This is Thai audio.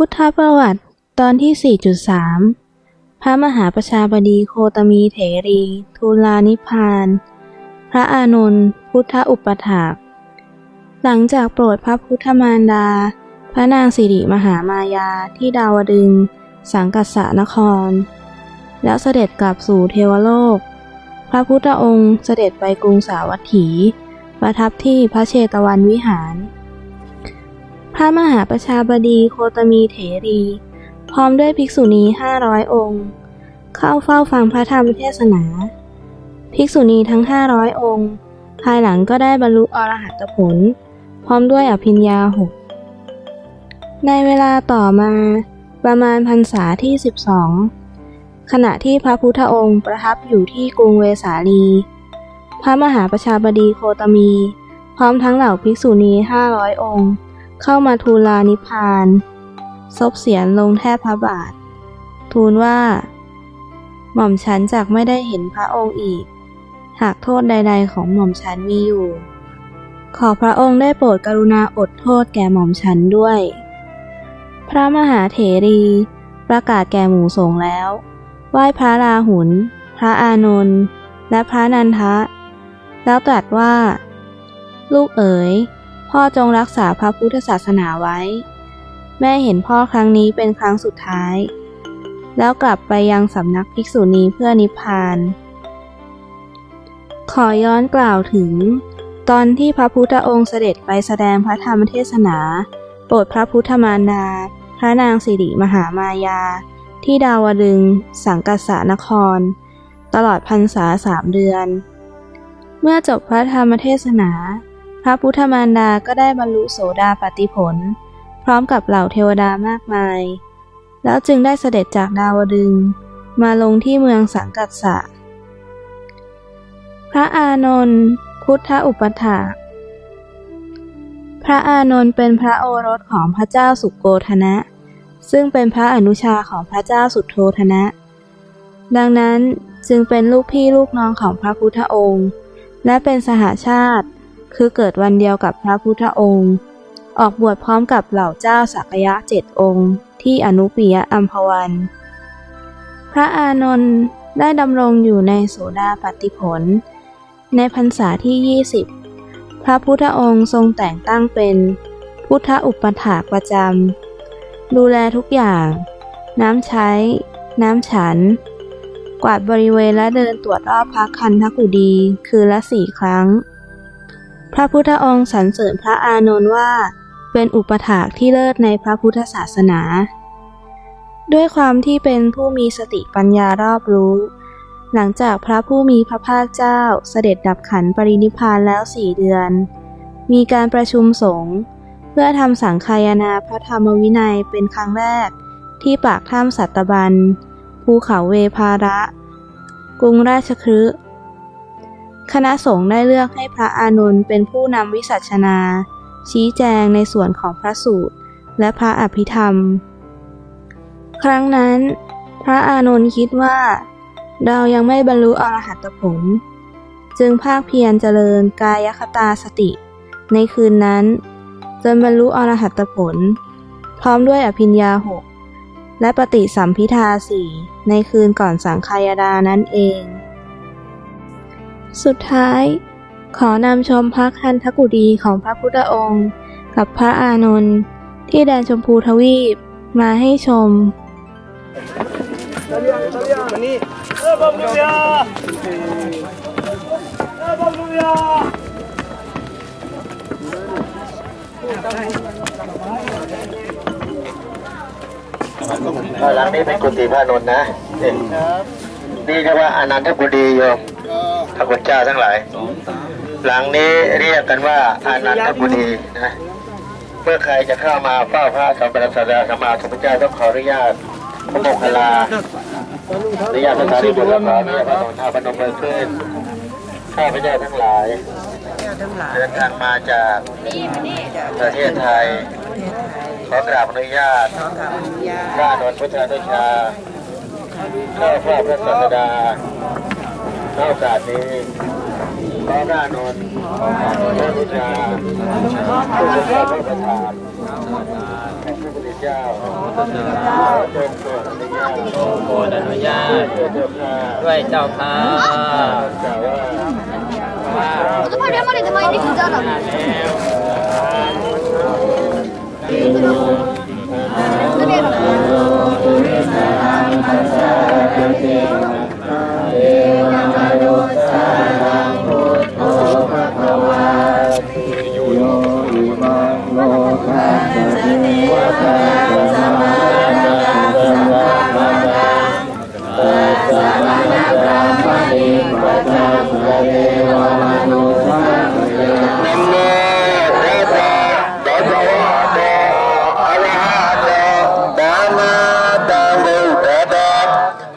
พุทธประวัติตอนที่ 4.3 พระมหาประชาบดีโคตมีเถรี ทูลานิพาน พระอานนท์พุทธอุปถาก หลังจากโปรดพระพุทธมารดา พระนางสิริมหามายาที่ดาวดึง สังกัสสนคร แล้วเสด็จกลับสู่เทวโลก พระพุทธองค์เสด็จไปกรุงสาวัตถี ประทับที่พระเชตวันวิหาร ระมหาประชาบดีโคตมีเถรี พร้อมด้วยภิกษุณีห้าร้อยองค์ เข้าเฝ้าฟังพระธรรมเทศนา ภิกษุณีทั้งห้าร้อยองค์ ภายหลังก็ได้บรรลุอรหัตผล พร้อมด้วยอภิญญาหกในเวลาต่อมาประมาณพรรษาที่สิบสองขณะที่พระพุทธองค์ประทับอยู่ที่กรุงเวสาลี พระมหาประชาบดีโคตมี พร้อมทั้งเหล่าภิกษุณีห้าร้อยองค์ เข้ามาทูลลานิพพาน ซบเสียนลงแทบพระบาท ทูลว่า หม่อมฉันจักไม่ได้เห็นพระองค์อีก หากโทษใด ๆ ของหม่อมฉันมีอยู่ ขอพระองค์ได้โปรดกรุณาอดโทษแก่หม่อมฉันด้วย พระมหาเถรีประกาศแก่หมู่สงฆ์แล้ว ไหว้พระราหุล พระอานนท์ และพระนันทะ แล้วตรัสว่า ลูกเอ๋ย พ่อจงรักษาพระพุทธศาสนาไว้ แม่เห็นพ่อครั้งนี้เป็นครั้งสุดท้าย แล้วกลับไปยังสำนักภิกษุณีเพื่อนิพพาน ขอย้อนกล่าวถึง ตอนที่พระพุทธองค์เสด็จไปแสดงพระธรรมเทศนา โปรดพระพุทธมารดาพระนางสิริมหามายา ที่ดาวดึง สังกัสานคร ตลอดพรรษาสามเดือน เมื่อจบพระธรรมเทศนา ระพุทธมารดาก็ได้บรรลุโสดาปติผล พร้อมกับเหล่าเทวดามากมาย แล้วจึงได้เสด็จจากดาวดึงมาลงที่เมืองสังกัสสะ พระอานนท์พุทธอุปถาพระอานนท์เป็นพระโอรสของพระเจ้าสุโกธนะ ซึ่งเป็นพระอนุชาของพระเจ้าสุโธธนะ ดังนั้นจึงเป็นลูกพี่ลูกน้องของพระพุทธองค์ และเป็นสหาชาติ คือเกิดวันเดียวกับพระพุทธองค์ ออกบวชพร้อมกับเหล่าเจ้าสักยะเจ็ดองค์ ที่อนุปิยอัมพวัน พระอานนท์ได้ดำรงอยู่ในโสดาปติผล ในพรรษาที่ 20 พระพุทธองค์ทรงแต่งตั้งเป็นพุทธอุปถากประจำดูแลทุกอย่าง น้ำใช้ น้ำฉัน กวาดบริเวณและเดินตรวจรอบพระคันธกุฎีคืนละสี่ครั้ง พระพุทธองค์สรรเสริญพระอานนท์ว่า เป็นอุปถากที่เลิศในพระพุทธศาสนา ด้วยความที่เป็นผู้มีสติปัญญารอบรู้ หลังจากพระผู้มีพระภาคเจ้าเสด็จดับขันปรินิพานแล้วสี่เดือน มีการประชุมสงฆ์เพื่อทำสังคายนาพระธรรมวินัยเป็นครั้งแรก ที่ปากถ้ำสัตบันภูเขาเวภาระ กรุงราชคฤห์ คณะสงฆ์ได้เลือกให้พระอานนท์เป็นผู้นำวิสัชนา ชี้แจงในส่วนของพระสูตร และพระอภิธรรม ครั้งนั้น พระอานนท์คิดว่า เรายังไม่บรรลุอรหัตผล จึงภาคเพียรเจริญกายคตาสติ ในคืนนั้น จนบรรลุอรหัตผล พร้อมด้วยอภิญญาหกและปฏิสัมพิทาสี่ในคืนก่อนสังคายดานั่นเอง สุดท้าย ขอนำชมพระคันธกุฎีของพระพุทธองค์ กับพระอานนท์ที่แดนชมพูทวีปมาให้ชมข้านหลังนี้เป็นกุฏิพระนนท์นะนี่นี่เรียกว่าอนันทกุฎีโยม พระคุณเจ้าทั้งหลาย หลังนี้เรียกกันว่าอนันทกุฎีนะเมื่อใครจะเข้ามาเฝ้าพระสัมปราสัตสมมาสัมพุทธเจ้าต้องขออนุญาตพระโมคคัลลาอนุญาตภาษาที่บุตรขออนุญาตพระสงฆ์ท่าพนมมือขึ้นข้าพเจ้าทั้งหลายเดินทางมาจากประเทศไทยขอกราบอนุญาตข้านนท์พุทธานุชาข้าพระพระศาสดา ณโอกาสนี้พรหน้านนท์พระพุทธาผู้ทรงพระประทานแห่งพระพุทธเจ้าพระพุทธเจ้าทรงโปรดอนุญาตโปรดอนุญาตด้วยเจ้าค่ะกล่าวว่าทุกคนเรียกมาเลยทำไมเด็กเจ้าหรอ